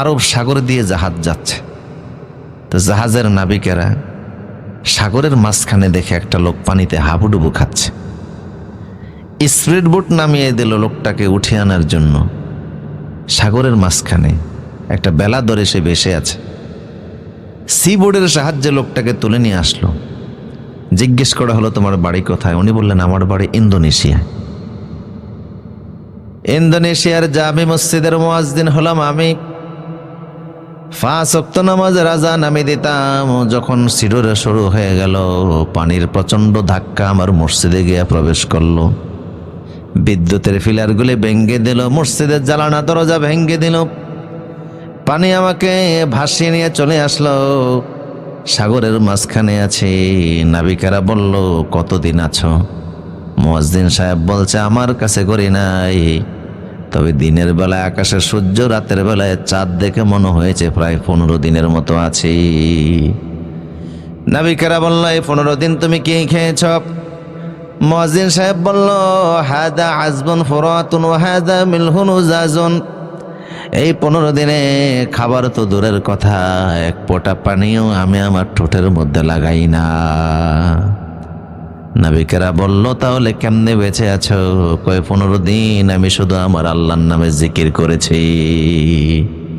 আরব সাগর দিয়ে জাহাজ যাচ্ছে। তো জাহাজের নাবিকেরা সাগরের মাঝখানে দেখে একটা লোক পানিতে হাবুডুবু খাচ্ছে। স্পিড বোট নামিয়ে দিল লোকটাকে উঠিয়ে আনার জন্য। সাগরের মাঝখানে একটা বেলা দরে সে বেসে আছে। সি বোর্ডের সাহায্যে লোকটাকে তুলে নিয়ে আসলো। জিজ্ঞেস করা হলো, তোমার বাড়ি কোথায়? উনি বললেন, আমার বাড়ি ইন্দোনেশিয়া ইন্দোনেশিয়ার জামি মসজিদের মোয়াজদিন হলাম আমি। ফাঁস অক্ত নামাজ রাজা নামে দিতাম। যখন সিডোরে শুরু হয়ে গেল, পানির প্রচণ্ড ধাক্কা আমার মসজিদে গিয়ে প্রবেশ করল। বিদ্যুতের ফিলারগুলি ভেঙ্গে দিল, মসজিদের জ্বালানা দরজা ভেঙ্গে দিল। পানি আমাকে ভাসিয়ে নিয়ে চলে আসলো। সাগরের মাঝখানে আছি। নাবিকারা বলল, কতদিন আছো? মজদিন সাহেব বলছে, আমার কাছে করি নাই। তবে দিনের বেলায় আকাশে সূর্য, রাতের বেলায় চাঁদ দেখে মনে হয়েছে প্রায় পনেরো দিনের মতো আছি। নাবিকারা বলল, এই পনেরো দিন তুমি কি খেয়েছ? মজিন সাহেব বলল, হাদা আজবন ফরাতুন হাদা মিলহুন উজাজুন এই পনেরো দিনে খাবার তো দূরের কথা, এক পোটা পানিও আমি আমার ঠোঁটের মধ্যে লাগাই না। নাবিকেরা বলল, তাহলে কেমনে বেঁচে আছো? কয়, পনেরো দিন আমি শুধু আমার আল্লাহর নামে জিকির করেছি।